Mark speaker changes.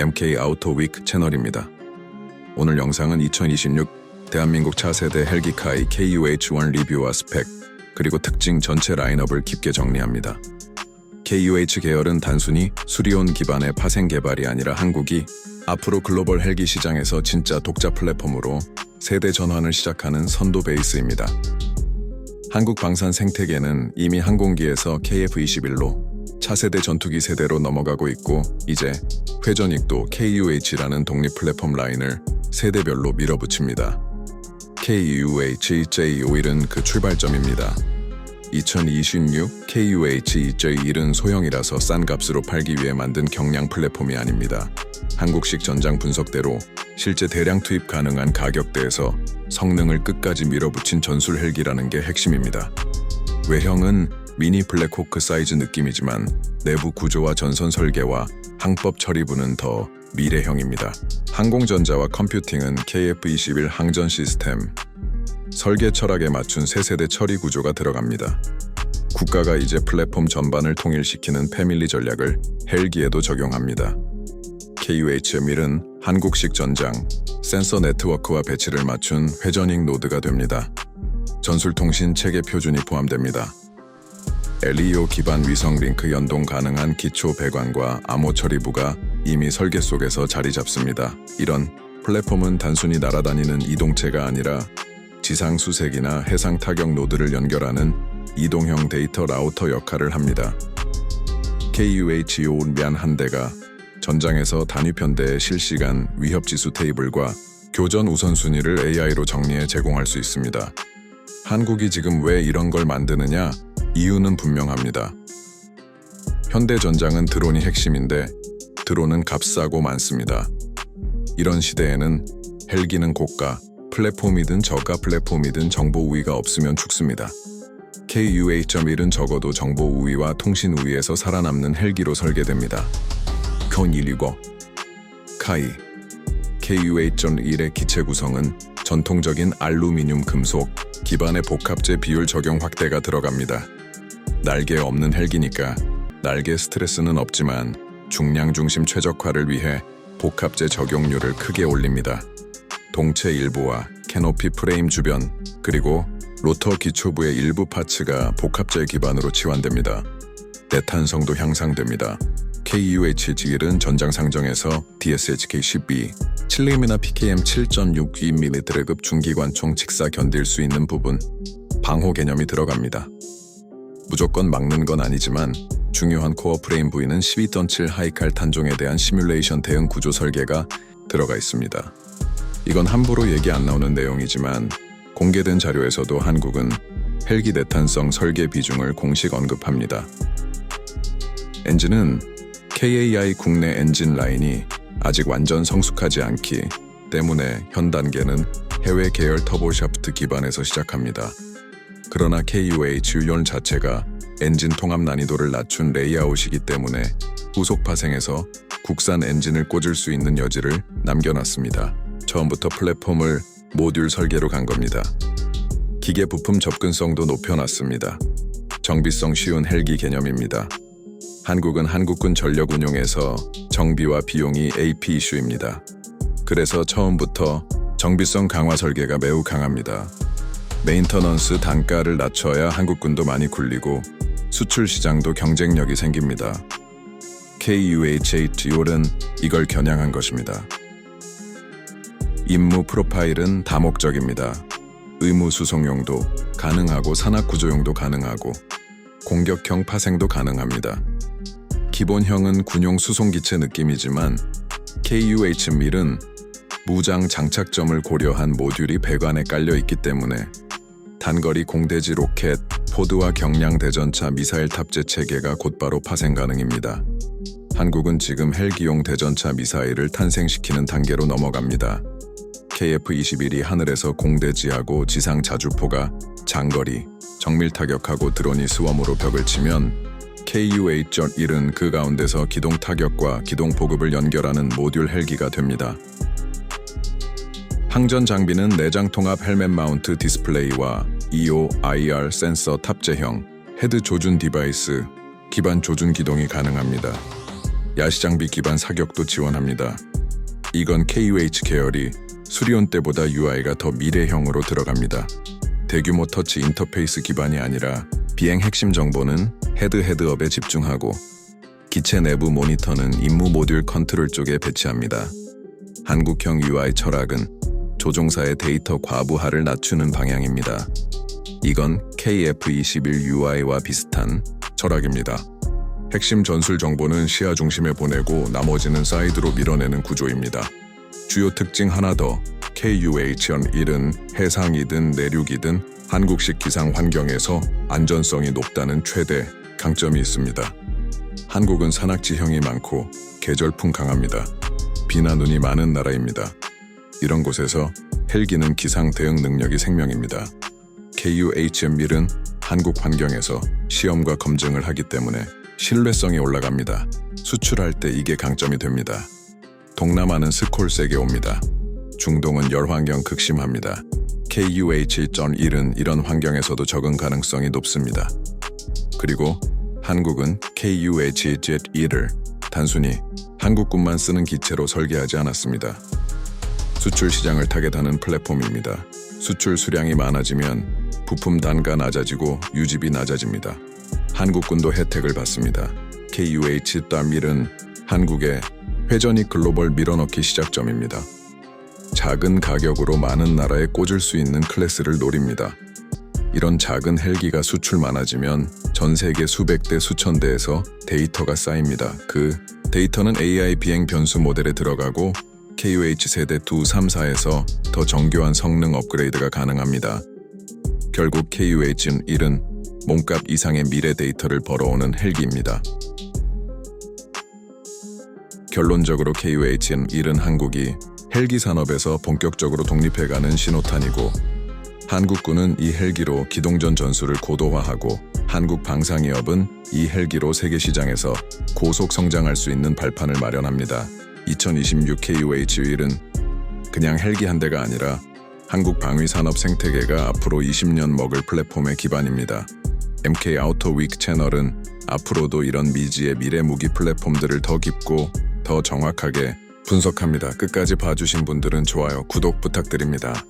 Speaker 1: MK 아우토 위크 채널입니다. 오늘 영상은 2026 대한민국 차세대 헬기카이 KUH-1 리뷰와 스펙, 그리고 특징 전체 라인업을 깊게 정리합니다. KUH 계열은 단순히 수리온 기반의 파생 개발이 아니라 한국이 앞으로 글로벌 헬기 시장에서 진짜 독자 플랫폼으로 세대 전환을 시작하는 선도 베이스입니다. 한국 방산 생태계는 이미 항공기에서 KF-21로 차세대 전투기 세대로 넘어가고 있고 이제 회전익도 KUH라는 독립 플랫폼 라인을 세대별로 밀어붙입니다. KUH-J51은 그 출발점입니다. 2026 KUH-J1은 소형이라서 싼 값으로 팔기 위해 만든 경량 플랫폼이 아닙니다. 한국식 전장 분석대로 실제 대량 투입 가능한 가격대에서 성능을 끝까지 밀어붙인 전술 헬기라는 게 핵심입니다. 외형은 미니 블랙호크 사이즈 느낌이지만 내부 구조와 전선 설계와 항법 처리부는 더 미래형입니다. 항공전자와 컴퓨팅은 KF-21 항전 시스템, 설계 철학에 맞춘 세세대 처리 구조가 들어갑니다. 국가가 이제 플랫폼 전반을 통일시키는 패밀리 전략을 헬기에도 적용합니다. KUH-1은 한국식 전장, 센서 네트워크와 배치를 맞춘 회전익 노드가 됩니다. 전술통신 체계 표준이 포함됩니다. LEO 기반 위성 링크 연동 가능한 기초 배관과 암호 처리부가 이미 설계 속에서 자리 잡습니다. 이런 플랫폼은 단순히 날아다니는 이동체가 아니라 지상 수색이나 해상 타격 노드를 연결하는 이동형 데이터 라우터 역할을 합니다. KUH-5 한 대가 전장에서 단위 편대의 실시간 위협 지수 테이블과 교전 우선순위를 AI로 정리해 제공할 수 있습니다. 한국이 지금 왜 이런 걸 만드느냐? 이유는 분명합니다. 현대전장은 드론이 핵심인데 드론은 값싸고 많습니다. 이런 시대에는 헬기는 고가, 플랫폼이든 저가 플랫폼이든 정보 우위가 없으면 죽습니다. KUA.1은 적어도 정보 우위와 통신 우위에서 살아남는 헬기로 설계됩니다. 콘165 카이 KUA.1의 기체 구성은 전통적인 알루미늄 금속 기반의 복합재 비율 적용 확대가 들어갑니다. 날개 없는 헬기니까 날개 스트레스는 없지만 중량 중심 최적화를 위해 복합재 적용률을 크게 올립니다. 동체 일부와 캐노피 프레임 주변 그리고 로터 기초부의 일부 파츠가 복합재 기반으로 치환됩니다. 내탄성도 향상됩니다. KUH-G1은 전장 상정에서 DSHK-12, 7림이나 PKM 7.62mm급 중기관총 직사 견딜 수 있는 부분, 방호 개념이 들어갑니다. 무조건 막는 건 아니지만 중요한 코어 프레임 부위는 12.7 하이칼 탄종에 대한 시뮬레이션 대응 구조 설계가 들어가 있습니다. 이건 함부로 얘기 안 나오는 내용이지만 공개된 자료에서도 한국은 헬기 내탄성 설계 비중을 공식 언급합니다. 엔진은 KAI 국내 엔진 라인이 아직 완전 성숙하지 않기 때문에 현 단계는 해외 계열 터보샤프트 기반에서 시작합니다. 그러나 KUH 유연 자체가 엔진 통합 난이도를 낮춘 레이아웃이기 때문에 후속 파생에서 국산 엔진을 꽂을 수 있는 여지를 남겨놨습니다. 처음부터 플랫폼을 모듈 설계로 간 겁니다. 기계 부품 접근성도 높여놨습니다. 정비성 쉬운 헬기 개념입니다. 한국은 한국군 전력 운용에서 정비와 비용이 AP 이슈입니다. 그래서 처음부터 정비성 강화 설계가 매우 강합니다. 메인터넌스 단가를 낮춰야 한국군도 많이 굴리고 수출 시장도 경쟁력이 생깁니다. KUH-8은 이걸 겨냥한 것입니다. 임무 프로파일은 다목적입니다. 의무 수송용도 가능하고 산악 구조용도 가능하고 공격형 파생도 가능합니다. 기본형은 군용 수송기체 느낌이지만 KUH-밀은 무장 장착점을 고려한 모듈이 배관에 깔려 있기 때문에 단거리 공대지 로켓, 포드와 경량 대전차 미사일 탑재 체계가 곧바로 파생 가능입니다. 한국은 지금 헬기용 대전차 미사일을 탄생시키는 단계로 넘어갑니다. KF-21이 하늘에서 공대지하고 지상 자주포가 장거리, 정밀 타격하고 드론이 수험으로 벽을 치면 KU-8.1은 그 가운데서 기동 타격과 기동 보급을 연결하는 모듈 헬기가 됩니다. 항전 장비는 내장 통합 헬멧 마운트 디스플레이와 EO IR 센서 탑재형 헤드 조준 디바이스, 기반 조준 기동이 가능합니다. 야시 장비 기반 사격도 지원합니다. 이건 KUH 계열이 수리온 때보다 UI가 더 미래형으로 들어갑니다. 대규모 터치 인터페이스 기반이 아니라 비행 핵심 정보는 헤드 헤드업에 집중하고 기체 내부 모니터는 임무 모듈 컨트롤 쪽에 배치합니다. 한국형 UI 철학은 조종사의 데이터 과부하를 낮추는 방향입니다. 이건 KF21 UI와 비슷한 철학입니다. 핵심 전술 정보는 시야 중심에 보내고 나머지는 사이드로 밀어내는 구조입니다. 주요 특징 하나 더 KUH-1은 해상이든 내륙이든 한국식 기상 환경에서 안전성이 높다는 최대 강점이 있습니다. 한국은 산악지형이 많고 계절풍 강합니다. 비나 눈이 많은 나라입니다. 이런 곳에서 헬기는 기상 대응 능력이 생명입니다. KUHM1은 한국 환경에서 시험과 검증을 하기 때문에 신뢰성이 올라갑니다. 수출할 때 이게 강점이 됩니다. 동남아는 스콜 세게 옵니다. 중동은 열환경 극심합니다. KUH1은 이런 환경에서도 적응 가능성이 높습니다. 그리고 한국은 KUH-1을 단순히 한국군만 쓰는 기체로 설계하지 않았습니다. 수출 시장을 타겟하는 플랫폼입니다. 수출 수량이 많아지면 부품 단가 낮아지고 유지비 낮아집니다. 한국군도 혜택을 받습니다. KUH-1은 한국의 회전이 글로벌 밀어넣기 시작점입니다. 작은 가격으로 많은 나라에 꽂을 수 있는 클래스를 노립니다. 이런 작은 헬기가 수출 많아지면 전 세계 수백 대 수천 대에서 데이터가 쌓입니다. 그 데이터는 AI 비행 변수 모델에 들어가고 KUH 세대 2, 3, 4에서 더 정교한 성능 업그레이드가 가능합니다. 결국 KUH는 1은 몸값 이상의 미래 데이터를 벌어오는 헬기입니다. 결론적으로 KUH는 1은 한국이 헬기 산업에서 본격적으로 독립해가는 신호탄이고 한국군은 이 헬기로 기동전 전술을 고도화하고 한국 방산기업은 이 헬기로 세계 시장에서 고속 성장할 수 있는 발판을 마련합니다. 2026 KUH1은 그냥 헬기 한 대가 아니라 한국 방위 산업 생태계가 앞으로 20년 먹을 플랫폼의 기반입니다. MK 아우터 위크 채널은 앞으로도 이런 미지의 미래 무기 플랫폼들을 더 깊고 더 정확하게 분석합니다. 끝까지 봐주신 분들은 좋아요, 구독 부탁드립니다.